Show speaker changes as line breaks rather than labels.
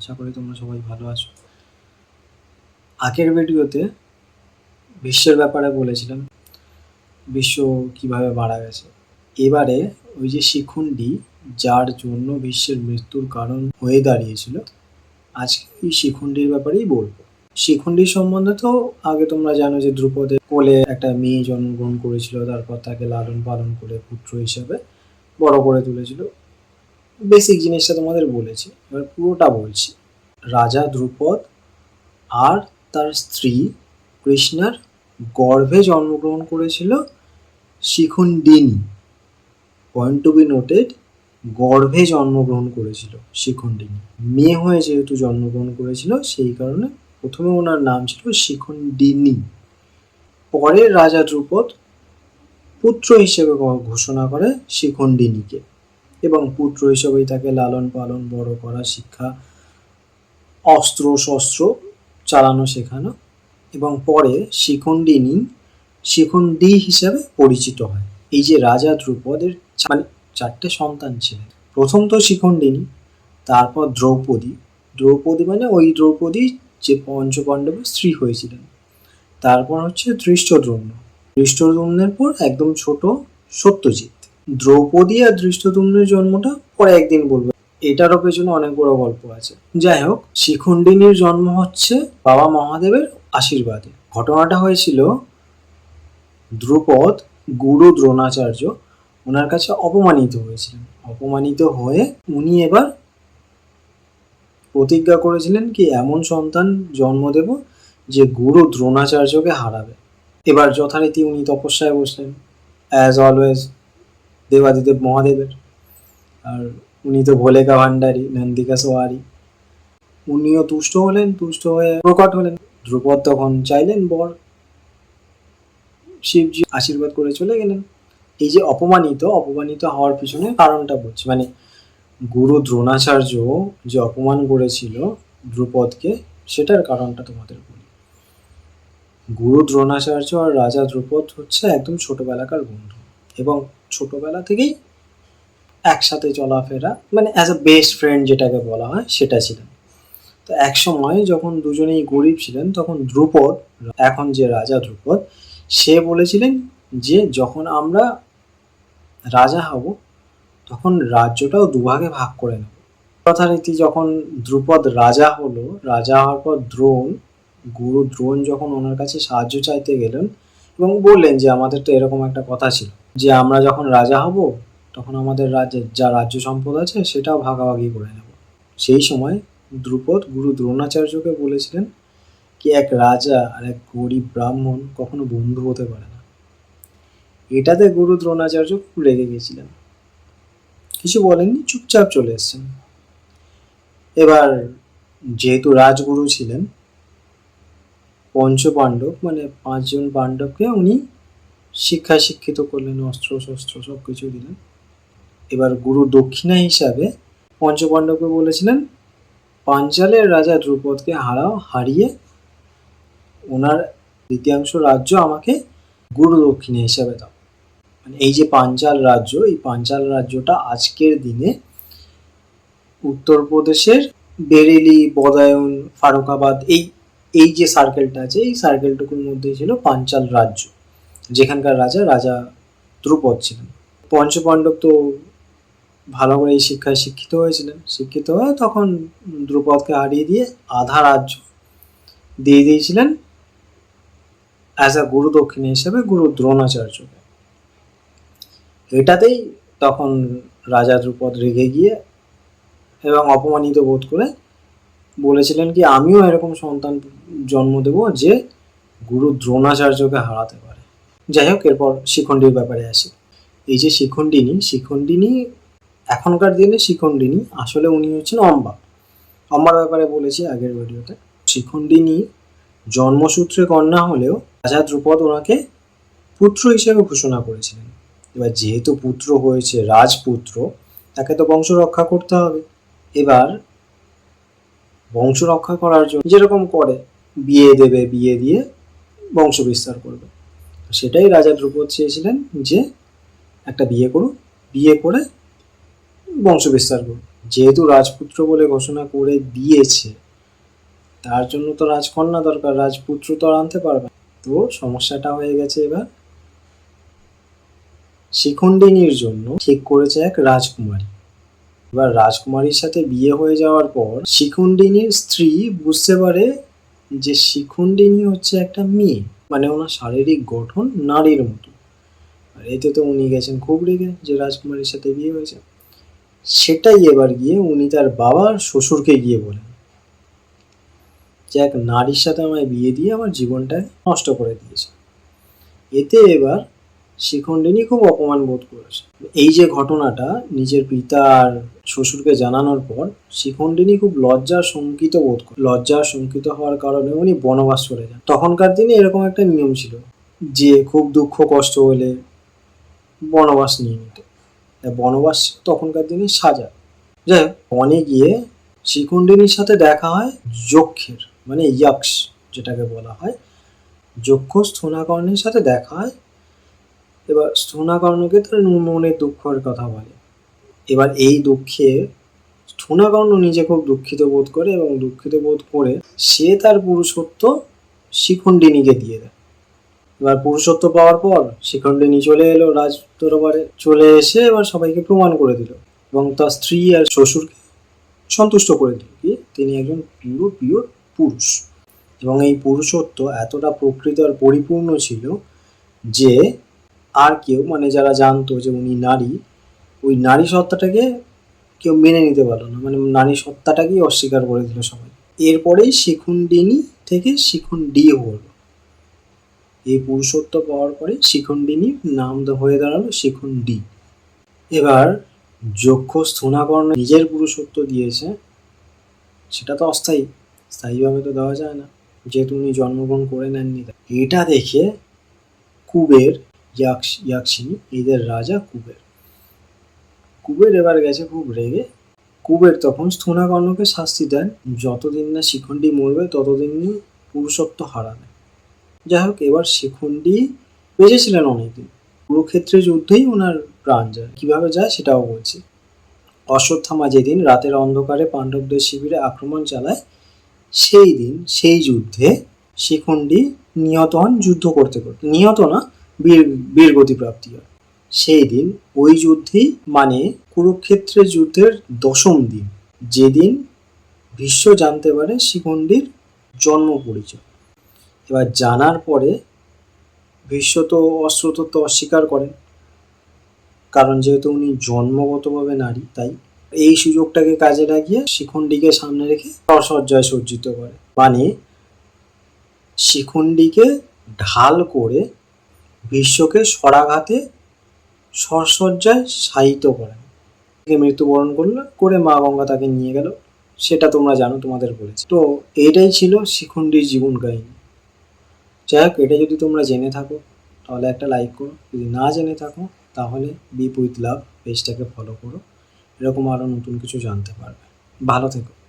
আশা করি তোমরা সবাই ভালো আছো। আগের ভিডিওতে বিশ্বের ব্যাপারে বলেছিলাম, বিশ্ব কীভাবে মারা গেছে। এবারে ওই যে শিখুন্ডি, যার জন্য বিশ্বের মৃত্যুর কারণ হয়ে দাঁড়িয়েছিল, আজকে এই শিখুন্ডির ব্যাপারেই বলব। শিখুন্ডির সম্বন্ধে তো আগে তোমরা জানো যে ধ্রুপদের কোলে একটা মেয়ে জন্মগ্রহণ করেছিল, তারপর তাকে লালন পালন করে পুত্র হিসাবে বড় করে তুলেছিল। বেসিক জিনিসটা তোমাদের বলেছি, এবার পুরোটা বলছি। রাজা ধ্রুপদ আর তার স্ত্রী কৃষ্ণার গর্ভে জন্মগ্রহণ করেছিল Shikhandini point to be noted গর্ভে জন্মগ্রহণ করেছিল শিখুন্ডিনী মেয়ে হয়ে যেহেতু জন্মগ্রহণ করেছিল, সেই কারণে প্রথমে ওনার নাম ছিল শিখুন্ডিনী পরে রাজা ধ্রুপদ পুত্র হিসেবে ঘোষণা করে শিখুন্ডিনীকে এবং পুত্র হিসেবেই তাকে লালন পালন বড় করা শিক্ষা, অস্ত্র শস্ত্র চালানো শেখানো এবং পরে শিখুন্ডিনী শিখুন্ডি হিসেবে পরিচিত হয়। এই যে রাজা ধ্রুপদের মানে চারটে সন্তান ছিলেন। প্রথম তো শিখুন্ডিনী তারপর দ্রৌপদী। দ্রৌপদী মানে ওই দ্রৌপদী যে পঞ্চপাণ্ডবের স্ত্রী হয়েছিলেন। তারপর হচ্ছে দৃষ্টদ্রুম্ন দৃষ্টদ্রুম্নের পর একদম ছোট সত্যজিৎ। দ্রৌপদী আর দৃষ্টদ্যুম্নের জন্মটা পরে একদিন বলব। এটারও পেছনে অনেক বড় গল্প আছে। যাই হোক শিখুন্ডিনীর জন্ম হচ্ছে বাবা মহাদেবের আশীর্বাদে। ঘটনাটা হয়েছিল দ্রুপদ গুরু দ্রোণাচার্য ওনার কাছে অপমানিত হয়েছিলেন। অপমানিত হয়ে উনি এবার প্রতিজ্ঞা করেছিলেন কি, এমন সন্তান জন্ম দেব যে গুরু দ্রোণাচার্যকে হারাবে। এবার যথারীতি উনি তপস্যায় বসলেন। অ্যাজ অলওয়েজ দেবাদিদেব মহাদেবের। আর উনি তো ভোলেকা ভান্ডারী নন্দিকা সোয়ারি উনিও তুষ্ট হলেন, তুষ্ট হয়ে প্রকট হলেন। ধ্রুপদ তখন চাইলেন বর। শিবজি আশীর্বাদ করে চলে গেলেন। এই যে অপমানিত অপমানিত হওয়ার পিছনে কারণটা বলছি। মানে গুরু দ্রোণাচার্য যে অপমান করেছিল ধ্রুপদকে সেটার কারণটা তোমাদের বলি। গুরু দ্রোণাচার্য আর রাজা ধ্রুপদ হচ্ছে একদম ছোটবেলাকার বন্ধু। এবং ছোটবেলা থেকেই একসাথে চলাফেরা মানে অ্যাজ আ বেস্ট ফ্রেন্ড যেটাকে বলা হয়, সেটা ছিলেন তো এক সময় যখন দুজনেই গরিব ছিলেন, তখন ধ্রুপদ, এখন যে রাজা ধ্রুপদ, সে বলেছিলেন যে যখন আমরা রাজা হব, তখন রাজ্যটাও দুভাগে ভাগ করে নেব। যথারীতি যখন ধ্রুপদ রাজা হলো, রাজা হওয়ার পর দ্রোণ, গুরু দ্রোণ যখন ওনার কাছে সাহায্য চাইতে গেলেন এবং বললেন যে আমাদের তো এরকম একটা কথা ছিল যে আমরা যখন রাজা হব, তখন আমাদের রাজ্যের যা রাজ্য সম্পদ আছে সেটাও ভাগাভাগি করে নেব। সেই সময় দ্রুপদ গুরু দ্রোণাচার্যকে বলেছিলেন কি এক রাজা আর এক গরিব ব্রাহ্মণ কখনো বন্ধু হতে পারে না। এটাতে গুরু দ্রোণাচার্য খুব রেগে গেছিলেন। কিছু বলেননি, চুপচাপ চলে এসছেন। এবার যেহেতু রাজগুরু ছিলেন পঞ্চ পাণ্ডব মানে পাঁচজন পাণ্ডবকে উনি শিক্ষায় শিক্ষিত করলেন, অস্ত্র, শস্ত্র সব কিছু দিলেন। এবার গুরু দক্ষিণা হিসাবে পঞ্চপাণ্ডবকে বলেছিলেন, পাঞ্চালের রাজা ধ্রুপদকে হারাও, হারিয়ে ওনার দ্বিতীয়াংশ রাজ্য আমাকে গুরু দক্ষিণা হিসাবে দাও। মানে এই যে পাঞ্চাল রাজ্য, এই পাঞ্চাল রাজ্যটা আজকের দিনে উত্তরপ্রদেশের বেরেলি, বদায়ন, ফারুকাবাদ, এই এই যে সার্কেলটা আছে, এই সার্কেলটুকুর মধ্যেই ছিল পাঞ্চাল রাজ্য। যেখানকার রাজা রাজা ধ্রুপদ ছিলেন। পঞ্চপাণ্ডব তো ভালো করে এই শিক্ষায় শিক্ষিত হয়েছিলেন। শিক্ষিত হয়ে তখন ধ্রুপদকে হারিয়ে দিয়ে আধা রাজ্য দিয়ে দিয়েছিলেন অ্যাজ আ গুরু দক্ষিণা হিসেবে, গুরু দ্রোণাচার্যকে। এটাতেই তখন রাজা ধ্রুপদ রেগে গিয়ে এবং অপমানিত বোধ করে বলেছিলেন কি, আমিও এরকম সন্তান জন্ম দেব যে গুরু দ্রোণাচার্যকে হারাতে পারে। যাই হোক, এরপর শিখণ্ডীর ব্যাপারে আসি। এই যে শিখণ্ডিনী শিখণ্ডিনী এখনকার দিনে শিখণ্ডিনী, আসলে উনি হচ্ছেন অম্বা। অম্বার ব্যাপারে বলেছি আগের ভিডিওতে। শিখণ্ডিনী জন্মসূত্রে কন্যা হলেও রাজা ধ্রুপদ ওনাকে পুত্র হিসেবে ঘোষণা করেছিলেন। এবার যেহেতু পুত্র হয়েছে, রাজপুত্র, তাকে তো বংশ রক্ষা করতে হবে। এবার বংশ রক্ষা করার জন্য যেরকম করে, বিয়ে দেবে, বিয়ে দিয়ে বংশ বিস্তার করবে। সেটাই রাজা ধ্রুপদ চেয়েছিলেন যে একটা বিয়ে করুক। বিয়ে করে বংশ বিস্তার করুক। যেহেতু রাজপুত্র বলে ঘোষণা করে দিয়েছে, তার জন্য তো রাজকন্যা দরকার। রাজপুত্র তো আর আনতে পারবে। তো সমস্যাটা হয়ে গেছে এবার শিখণ্ডিনীর জন্য। ঠিক করেছে এক রাজকুমারী। এবার রাজকুমারীর সাথে বিয়ে হয়ে যাওয়ার পর শিখণ্ডিনীর স্ত্রী বুঝতে পারে যে শিখণ্ডিনী হচ্ছে একটা মেয়ে। মানে ওনার শারীরিক গঠন নারীর মতো। আর এতে তো উনি গেছেন খুব রেগে যে রাজকুমারীর সাথে বিয়ে হয়েছে। সেটাই এবার গিয়ে উনি তার বাবার শ্বশুরকে গিয়ে বলেন যে এক নারীর সাথে আমায় বিয়ে দিয়ে আমার জীবনটা নষ্ট করে দিয়েছে। এতে এবার শিখণ্ডিনী খুব অপমান বোধ করেছে। এই যে ঘটনাটা নিজের পিতা আর শ্বশুরকে জানানোর পর শিখণ্ডিনী খুব লজ্জা শঙ্কিত বোধ করে। লজ্জা শঙ্কিত হওয়ার কারণে উনি বনবাস চলে যান। তখনকার দিনে এরকম একটা নিয়ম ছিল যে খুব দুঃখ, কষ্ট হলে বনবাস নিয়ে নিত। বনবাস তখনকার দিনে সাজা। যাই বনে গিয়ে শিখণ্ডিনীর সাথে দেখা হয় যক্ষের মানে ইয়াক্স যেটাকে বলা হয়। যক্ষ স্থূনাকর্ণের সাথে দেখা হয় এবার স্থূনাকর্ণকে তার মনের দুঃখের কথা বলে। এবার এই দুঃখে স্থূনাকর্ণ নিজে খুব দুঃখিত বোধ করে এবং দুঃখিত বোধ করে সে তার পুরুষত্ব শিখণ্ডিনীকে দিয়ে দেয়। এবার পুরুষত্ব পাওয়ার পর শিখণ্ডিনী চলে এলো, রাজ দরবারে চলে এসে এবার সবাইকে প্রমাণ করে দিল এবং তার স্ত্রী আর শ্বশুরকে সন্তুষ্ট করে দিল কি তিনি একজন পিওর পিওর পুরুষ। এবং এই পুরুষত্ব এতটা প্রকৃত আর পরিপূর্ণ ছিল যে আর কেউ মানে যারা জানতো যে উনি নারী, ওই নারী সত্তাটাকে কেউ মেনে নিতে পারল না। মানে নারী সত্তাটাকেই অস্বীকার করে দিল সবাই। এরপরেই শিখুন্ডিনী থেকে শিখুন্ডি হলো। এই পুরুষত্ব পাওয়ার পরে শিখুন্ডিনীর নাম হয়ে দাঁড়াল শিখুন্ডি এবার যক্ষ স্থূনাকর্ণ নিজের পুরুষত্ব দিয়েছে, সেটা তো অস্থায়ী। স্থায়ীভাবে তো দেওয়া যায় না। যেহেতু উনি জন্মগ্রহণ করে নেননি। এটা দেখে কুবের ইয়াক্ষ এদের রাজা কুবের। কুবের এবার গেছে খুব রেগে। কুবের তখন স্থূনাকর্ণকে শাস্তি দেন। যতদিন না শিখণ্ডী মরবে, ততদিন পুরুষত্ব হারাবে। যাই হোক, এবার শিখণ্ডী বেঁচেছিলেন অনেকদিন। কুরুক্ষেত্রের যুদ্ধেই ওনার প্রাণ যায়। কীভাবে যায় সেটাও বলছি। অশ্বত্থামা যেদিন রাতের অন্ধকারে পাণ্ডবদের শিবিরে আক্রমণ চালায় সেই দিন সেই যুদ্ধে শিখণ্ডী নিহত হন যুদ্ধ করতে করতে নিহত না বীর বীরগতি প্রাপ্তি হয় সেই দিন, ওই যুদ্ধেই মানে কুরুক্ষেত্রের যুদ্ধের দশম দিন। যেদিন ভীষ্ম জানতে পারে শিখণ্ডীর জন্ম পরিচয়। এবার জানার পরে ভীষ্ম তো অস্ত্রতত্ত্ব অস্বীকার করেন। কারণ যেহেতু উনি জন্মগতভাবে নারী, তাই এই সুযোগটাকে কাজে লাগিয়ে শিখণ্ডীকে সামনে রেখে রসজ্জায় সজ্জিত করে। মানে শিখণ্ডীকে ঢাল করে বিশ্বকে সরাঘাতে সরসজ্জায় শায়িত করেন থেকে মৃত্যুবরণ করল, করে মা গঙ্গা তাকে নিয়ে গেল। সেটা তোমরা জানো, তোমাদের বলেছি। তো এটাই ছিল শিখণ্ডীর জীবন কাহিনী। যাই হোক, এটা যদি তোমরা জেনে থাকো, তাহলে একটা লাইক করো। যদি না জেনে থাকো, তাহলে বিপ উইথ লাভ পেজটাকে ফলো করো। এরকম আরও নতুন কিছু জানতে পারবে। ভালো থেকো।